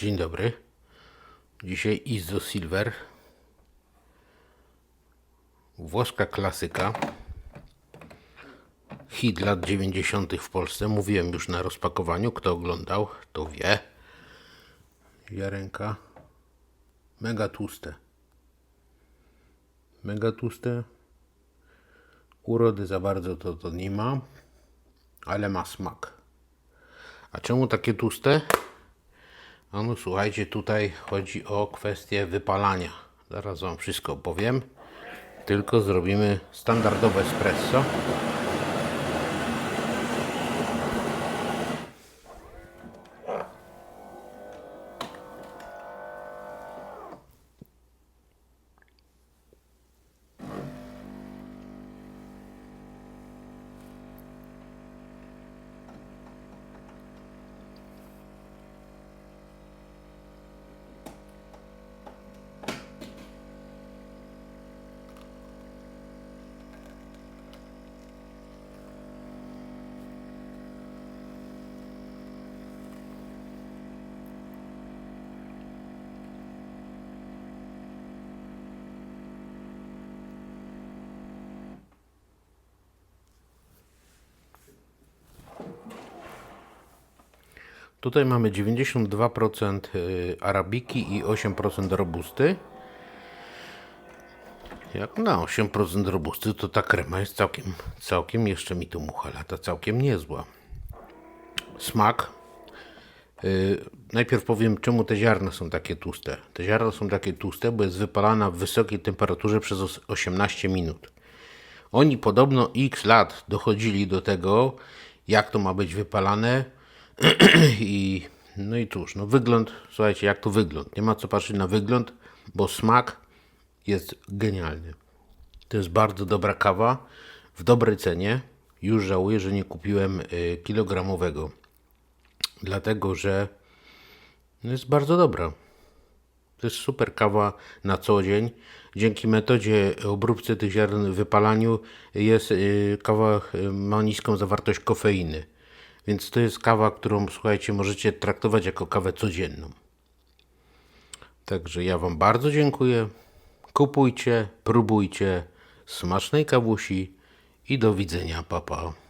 Dzień dobry. Dzisiaj Izzo Silver. Włoska klasyka. Hit lat 90. w Polsce. Mówiłem już na rozpakowaniu. Kto oglądał, to wie. Jarenka. Mega tłuste. Mega tłuste. Urody za bardzo to, to nie ma, ale ma smak. A czemu takie tłuste? A no słuchajcie, tutaj chodzi o kwestię wypalania. Zaraz Wam wszystko powiem. Tylko zrobimy standardowe espresso. Tutaj mamy 92% y, arabiki i 8% robusty. Jak na 8% robusty, to ta krema jest całkiem, całkiem, jeszcze mi tu mucha lata, całkiem niezła. Smak. Y, najpierw powiem, czemu te ziarna są takie tłuste. Te ziarna są takie tłuste, bo jest wypalana w wysokiej temperaturze przez os- 18 minut. Oni podobno x lat dochodzili do tego, jak to ma być wypalane i no i cóż, no wygląd, słuchajcie, jak to wygląd. Nie ma co patrzeć na wygląd, bo smak jest genialny. To jest bardzo dobra kawa w dobrej cenie. Już żałuję, że nie kupiłem y, kilogramowego, dlatego że no jest bardzo dobra. To jest super kawa na co dzień. Dzięki metodzie obróbcy tych ziaren wypalaniu jest y, kawa y, ma niską zawartość kofeiny. Więc to jest kawa, którą słuchajcie, możecie traktować jako kawę codzienną. Także ja Wam bardzo dziękuję. Kupujcie, próbujcie. Smacznej kawusi i do widzenia, papa. Pa.